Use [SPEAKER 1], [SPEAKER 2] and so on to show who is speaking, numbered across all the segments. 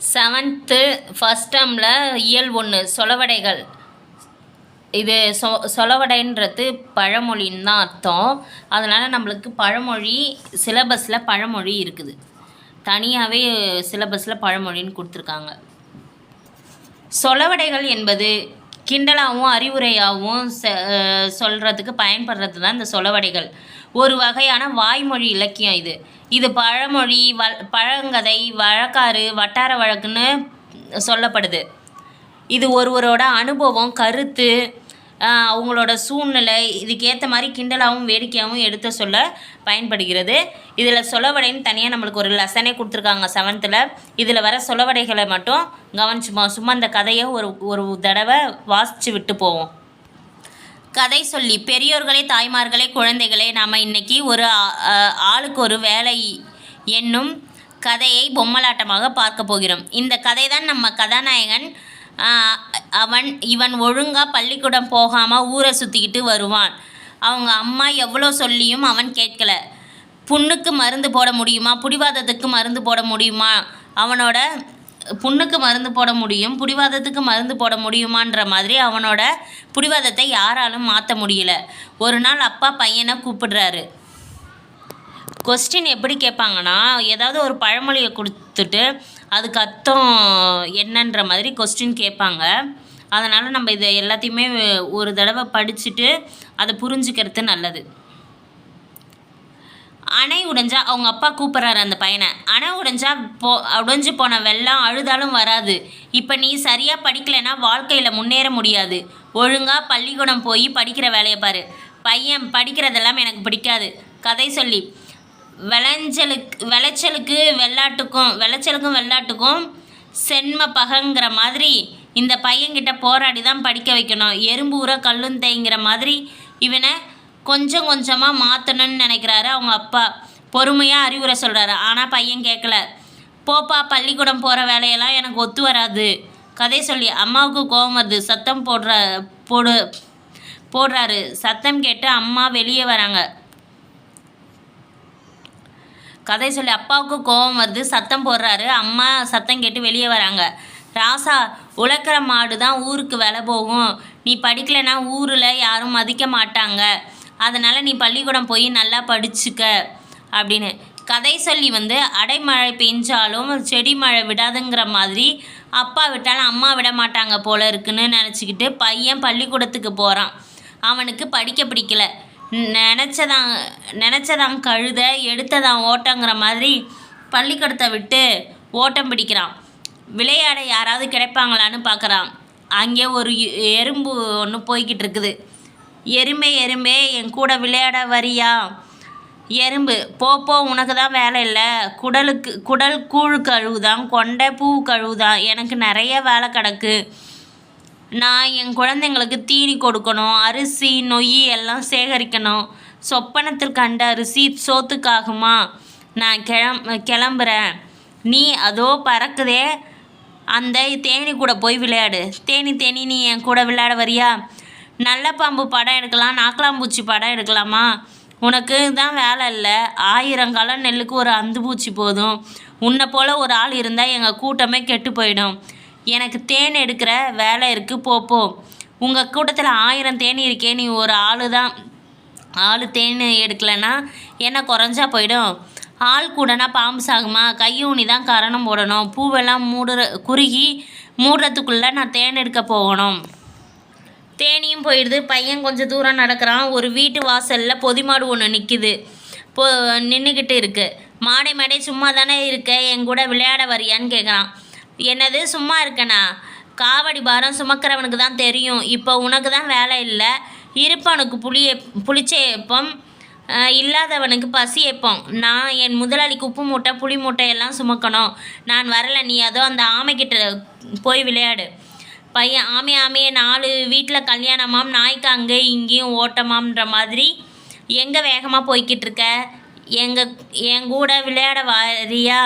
[SPEAKER 1] Seventh first டேர்மில் இயல் ஒன்று சொலவடைகள். இது சொ சொலவடைன்றது பழமொழின்னு தான் அர்த்தம். அதனால் நம்மளுக்கு பழமொழி சிலபஸில் பழமொழி இருக்குது. தனியாகவே சிலபஸில் பழமொழின்னு கொடுத்துருக்காங்க. சொலவடைகள் என்பது கிண்டலாகவும் அறிவுரையாகவும் செ- சொல்கிறதுக்கு பயன்படுறது தான் இந்த சொலவடைகள். ஒரு வகையான வாய்மொழி இலக்கியம் இது. இது பழமொழி வ பழங்கதை வழக்காறு வட்டார வழக்குன்னு சொல்லப்படுது. இது ஒருவரோட அனுபவம் கருத்து அவங்களோட சூழ்நிலை இதுக்கேற்ற மாதிரி கிண்டலாகவும் வேடிக்கையாகவும் எடுத்து சொல்ல பயன்படுகிறது. இதில் சொலவடைன்னு தனியாக நம்மளுக்கு ஒரு லெசனே கொடுத்துருக்காங்க செவன்த்தில் இதில் வர சொலவடைகளை மட்டும் கவனிச்சுமா சும்மா அந்த கதையை ஒரு ஒரு தடவை வாசித்து விட்டு போவோம். கதை சொல்லி பெரியோர்களே தாய்மார்களே குழந்தைகளே நாம் இன்றைக்கி ஒரு ஆளுக்கு ஒரு வேலை என்னும் கதையை பொம்மலாட்டமாக பார்க்க போகிறோம். இந்த கதை தான் நம்ம கதாநாயகன் அவன் இவன் ஒழுங்காக பள்ளிக்கூடம் போகாமல் ஊரை சுற்றிக்கிட்டு வருவான். அவங்க அம்மா எவ்வளோ சொல்லியும் அவன் கேட்கல. புண்ணுக்கு மருந்து போட முடியுமா? புடிவாதத்துக்கு மருந்து போட முடியுமா? அவனோட புண்ணுக்கு மருந்து போட முடியும் புடிவாதத்துக்கு மருந்து போட முடியுமான்ற மாதிரி அவனோட புடிவாதத்தை யாராலும் மாற்ற முடியல. ஒரு நாள் அப்பா பையனை கூப்பிடுறாரு. கொஸ்டின் எப்படி கேட்பாங்கன்னா ஏதாவது ஒரு பழமொழியை கொடுத்துட்டு அதுக்கு அர்த்தம் என்னன்ற மாதிரி கொஸ்டின் கேட்பாங்க. அதனால் நம்ம இதை எல்லாத்தையுமே ஒரு தடவை படிச்சுட்டு அதை புரிஞ்சுக்கிறது நல்லது. அணை உடைஞ்சா அவங்க அப்பா கூப்பிட்றாரு அந்த பையனை. அணை உடைஞ்சா போ உடைஞ்சு போன வெள்ளம் அழுதாலும் வராது. இப்போ நீ சரியாக படிக்கலைன்னா வாழ்க்கையில் முன்னேற முடியாது. ஒழுங்காக பள்ளிக்கூடம் போய் படிக்கிற வேலையை பாரு. பையன் படிக்கிறதெல்லாம் எனக்கு பிடிக்காது. கதை சொல்லி. விளைஞ்சலுக்கு விளைச்சலுக்கு வெள்ளாட்டுக்கும் விளைச்சலுக்கும் வெள்ளாட்டுக்கும் சென்ம பகங்கிற மாதிரி இந்த பையன்கிட்ட போராடி தான் படிக்க வைக்கணும். எறும்பு ஊற கல்லும் தேய்ங்கிற மாதிரி இவனை கொஞ்சம் கொஞ்சமாக மாற்றணும்னு நினைக்கிறாரு அவங்க அப்பா. பொறுமையாக அறிவுரை சொல்கிறாரு ஆனால் பையன் கேட்கல போப்பா பள்ளிக்கூடம் போகிற வேலையெல்லாம் எனக்கு ஒத்து வராது. கதை சொல்லி அம்மாவுக்கு கோவம் வருது. சத்தம் போடுற போடு போடுறாரு. சத்தம் கேட்டு அம்மா வெளியே வராங்க. கதை சொல்லி அப்பாவுக்கு கோபம் வருது சத்தம் போடுறாரு. அம்மா சத்தம் கேட்டு வெளியே வராங்க. ராசா உழக்கிற மாடு தான் ஊருக்கு விலை போகும். நீ படிக்கலைன்னா ஊரில் யாரும் மதிக்க மாட்டாங்க. அதனால் நீ பள்ளிக்கூடம் போய் நல்லா படிச்சுக்க அப்படின்னு. கதை சொல்லி வந்து அடைமழை பெஞ்சாலும் செடி மழை விடாதுங்கிற மாதிரி அப்பா விட்டாலும் அம்மா விட மாட்டாங்க போல இருக்குன்னு நினச்சிக்கிட்டு பையன் பள்ளிக்கூடத்துக்கு போகிறான் அவனுக்கு படிக்க பிடிக்கல. நினச்சதான் நினச்சதான் கழுத எடுத்ததான் ஓட்டங்கிற மாதிரி பள்ளிக்கூடத்தை விட்டு ஓட்டம் பிடிக்கிறான். விளையாட யாராவது கிடைப்பாங்களான்னு பார்க்குறான். அங்கே ஒரு எறும்பு ஒன்று போய்கிட்டு இருக்குது. எறும்பே எறும்பே என் கூட விளையாட வரியா? எறும்பு போப்போ உனக்கு தான் வேலை இல்லை. குடலுக்கு குடல் கூழ் கழுவுதான் கொண்டை பூ கழுவுதான். எனக்கு நிறைய வேலை கிடக்கு. நான் என் குழந்தைங்களுக்கு தீனி கொடுக்கணும் அரிசி நொய் எல்லாம் சேகரிக்கணும். சொப்பனத்தில் கண்ட அரிசி சோத்துக்காகுமா? நான் கிளம் கிளம்புறேன். நீ அதோ பறக்குதே. அந்த தேனி கூட போய் விளையாடு. தேனி தேனி நீ என் கூட விளையாட வரியா? நல்ல பாம்பு படம் எடுக்கலாம் நாக்கலாம்பூச்சி படம் எடுக்கலாமா? உனக்கு தான் வேலை இல்லை. ஆயிரம் காலம் நெல்லுக்கு ஒரு அந்து பூச்சி போதும். உன்னை போல் ஒரு ஆள் இருந்தால் எங்கள் கூட்டமே கெட்டு போயிடும். எனக்கு தேன் எடுக்கிற வேலை இருக்குது போ போ. உங்கள் கூட்டத்தில் ஆயிரம் தேனி இருக்கே நீ ஒரு ஆள் தான் ஆள் தேன் எடுக்கலைன்னா என்ன குறைஞ்சா போயிடும்? ஆள் கூடனா பாம்பு சாகுமா? கையூனி தான் கரணம் போடணும். பூவெல்லாம் மூடுற குறுகி மூடுறதுக்குள்ளே நான் தேன் எடுக்க போகணும். தேனியும் போயிடுது. பையன் கொஞ்சம் தூரம் நடக்கிறான். ஒரு வீட்டு வாசலில் பொதிமாடு ஒன்று நிற்கிது பொ நின்றுக்கிட்டு இருக்குது மாடை மேடை சும்மா தானே இருக்க? என் கூட விளையாட வரியான்னு கேட்குறான் என்னது சும்மா இருக்கனா? காவடி பாரம் சுமக்கிறவனுக்கு தான் தெரியும். இப்போ உனக்கு தான் வேலை இல்லை. இருப்பவனுக்கு புளிய புளிச்ச ஏப்பம் இல்லாதவனுக்கு பசி ஏப்பம். நான் என் முதலாளிக்கு உப்பு மூட்டை புளி மூட்டையெல்லாம் சுமக்கணும். நான் வரல நீ அதோ அந்த ஆமைக்கிட்ட போய் விளையாடு. பையன் ஆமே ஆமையே நாலு வீட்டில் கல்யாணமாம் நாய்க்கு அங்கே இங்கேயும் ஓட்டமாம்ன்ற மாதிரி எங்கே வேகமாக போய்கிட்டு இருக்க? எங்கள் என் கூட விளையாட வாரியா?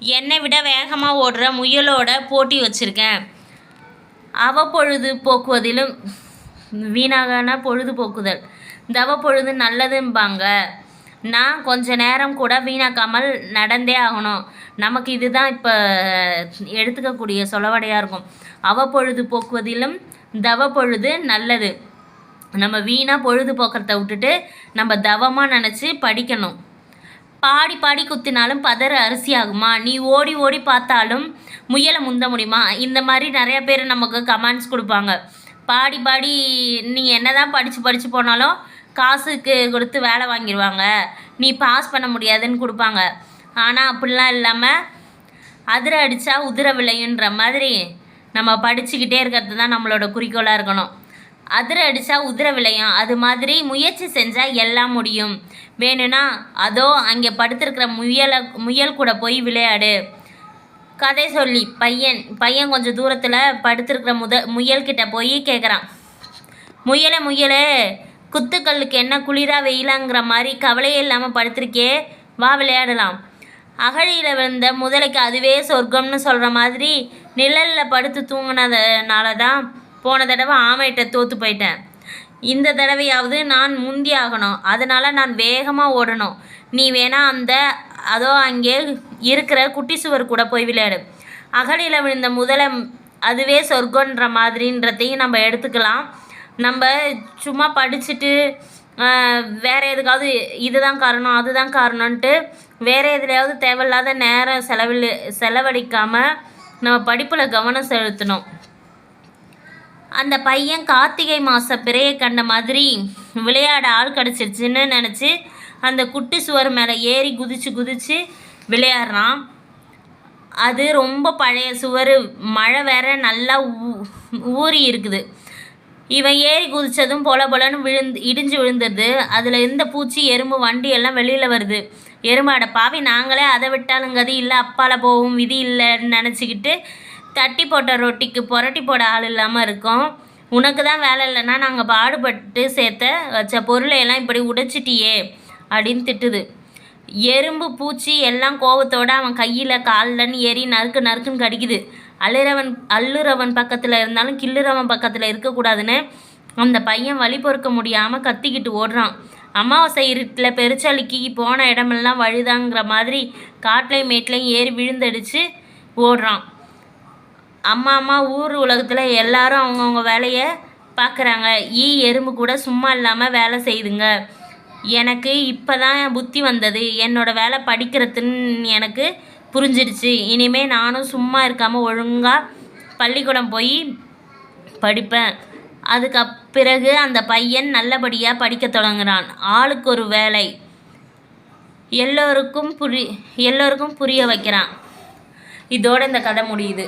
[SPEAKER 1] என்னை விட வேகமாக ஓடுற முயலோட போட்டி வச்சுருக்கேன். அவ பொழுது போக்குவதிலும் வீணாகான பொழுதுபோக்குதல் தவ பொழுது நல்லதும்பாங்க. நான் கொஞ்ச நேரம் கூட வீணாக்காமல் நடந்தே ஆகணும். நமக்கு இதுதான் இப்போ எடுத்துக்கக்கூடிய சொலவடையாக இருக்கும். அவப்பொழுது போக்குவதிலும் தவ பொழுது நல்லது. நம்ம வீணாக பொழுது போக்குறத விட்டுட்டு நம்ம தவமாக நினச்சி படிக்கணும். பாடி பாடி குத்தினாலும் பதற அரிசி ஆகுமா நீ ஓடி ஓடி பார்த்தாலும் முயலை முந்த முடியுமா? இந்த மாதிரி நிறைய பேர் நமக்கு கமெண்ட்ஸ் கொடுப்பாங்க. பாடி பாடி நீ என்னதான் படித்து படித்து போனாலும் காசுக்கு கொடுத்து வேலை வாங்கிடுவாங்க நீ பாஸ் பண்ண முடியாதுன்னு கொடுப்பாங்க. ஆனால் அப்படிலாம் இல்லாமல் அதிர அடித்தா உதிர விளையுன்ற மாதிரி நம்ம படிச்சுக்கிட்டே இருக்கிறது தான் நம்மளோட குறிக்கோளாக இருக்கணும். அதிர அடித்தா உதிர விளையும். அது மாதிரி முயற்சி செஞ்சால் எல்லாம் முடியும். வேணும்னா அதோ அங்கே படுத்திருக்கிற முயலை முயல் கூட போய் விளையாடு. கதை சொல்லி பையன் பையன் கொஞ்சம் தூரத்தில் படுத்திருக்கிற முத முயல்கிட்ட போய் கேட்குறான் முயலை முயலே குத்துக்கல்லுக்கு என்ன குளிரா வெயிலாங்கிற மாதிரி கவலையே இல்லாமல் படுத்திருக்கே வா விளையாடலாம். அகழியில் விழுந்த முதலைக்கு அதுவே சொர்க்கம்னு சொல்கிற மாதிரி நிழலில் படுத்து தூங்கினதுனால தான் போன தடவை ஆமைகிட்ட தோற்று போயிட்டேன். இந்த தடவையாவது நான் முந்தி ஆகணும். அதனால் நான் வேகமாக ஓடணும். நீ வேணா அந்த அதோ அங்கே இருக்கிற குட்டி சுவர் கூட போய் விளையாடு. அகலியில் விழுந்த முதலை அதுவே சொர்க்கன்ற மாதிரின்றதையும் நம்ம எடுத்துக்கலாம். நம்ம சும்மா படிச்சுட்டு வேறு வேற எதுக்காவது இதுதான் காரணம் அதுதான் காரணம்ன்ட்டு வேற எதுலையாவது தேவையில்லாத நேரம் செலவில் செலவழிக்காமல் நம்ம படிப்பில் கவனம் செலுத்தணும். அந்த பையன் கார்த்திகை மாத பிறையை கண்ட மாதிரி விளையாட ஆள் கிடச்சிருச்சுன்னு நினச்சி அந்த குட்டி சுவர் மேலே ஏறி குதிச்சு குதிச்சு விளையாடுறான். அது ரொம்ப பழைய சுவர். மழை வேற நல்லா ஊறி இருக்குது. இவன் ஏறி குதிச்சதும் பொல பொலன்னு விழுந்து இடிஞ்சு விழுந்தது. அதில் இருந்த பூச்சி எறும்பு வண்டி எல்லாம் வெளியில் வருது. எறும்பாட பாவி நாங்களே அதை விட்டாலும் கதி இல்லை அப்பால போகும் விதி இல்லைன்னு நினச்சிக்கிட்டு தட்டி போட்ட ரொட்டிக்கு புரட்டி போட ஆள் இல்லாமல் இருக்கோம். உனக்கு தான் வேலை இல்லைன்னா நாங்கள் பாடுபட்டு சேர்த்த வச்ச பொருளையெல்லாம் இப்படி உடைச்சிட்டியே அப்படின்னு திட்டுது. எறும்பு பூச்சி எல்லாம் கோவத்தோட அவன் கையில் கால்லன்னு ஏறி நறுக்கு நறுக்குன்னு கடிக்குது. அழுறவன் அள்ளுறவன் பக்கத்தில் இருந்தாலும் கிள்ளுறவன் பக்கத்தில் இருக்கக்கூடாதுன்னு அந்த பையன் வழி பொறுக்க முடியாமல் கத்திக்கிட்டு ஓடுறான். அமாவாசை இருட்டில் பெருச்சாலிக்கு போன இடமெல்லாம் வழுதாங்கிற மாதிரி காட்டிலையும் மேட்லையும் ஏறி விழுந்தடிச்சு ஓடுறான். அம்மா அம்மா ஊர் உலகத்தில் எல்லாரும் அவங்கவுங்க வேலையை பார்க்குறாங்க ஈ எறும்பு கூட சும்மா இல்லாமல் வேலை செய்யுதுங்க எனக்கு இப்போ தான் புத்தி வந்தது. என்னோடய வேலை படிக்கிறதுன்னு எனக்கு புரிஞ்சிடுச்சு. இனிமேல் நானும் சும்மா இருக்காமல் ஒழுங்காக பள்ளிக்கூடம் போய் படிப்பேன். அதுக்கு பிறகு அந்த பையன் நல்லபடியாக படிக்க தொடங்குறான். ஆளுக்கு ஒரு வேலை. எல்லோருக்கும் புரி எல்லோருக்கும் புரிய வைக்கிறான். இதோட இந்த கதை முடியுது.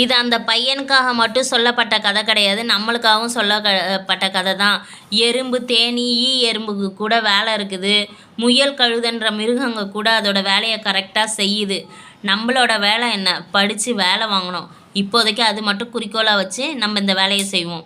[SPEAKER 1] இது அந்த பையனுக்காக மட்டும் சொல்லப்பட்ட கதை கிடையாது. நம்மளுக்காகவும் சொல்லப்பட்ட கதை தான். எறும்பு தேனி ஈ எறும்புக்கு கூட வேலை இருக்குது. முயல் கழுதன்ற மிருகங்க கூட அதோட வேலையை கரெக்டாக செய்யுது. நம்மளோட வேலை என்ன? படித்து வேலை வாங்கணும். இப்போதைக்கு அது மட்டும் குறிக்கோளாக வச்சு நம்ம இந்த வேலையை செய்வோம்.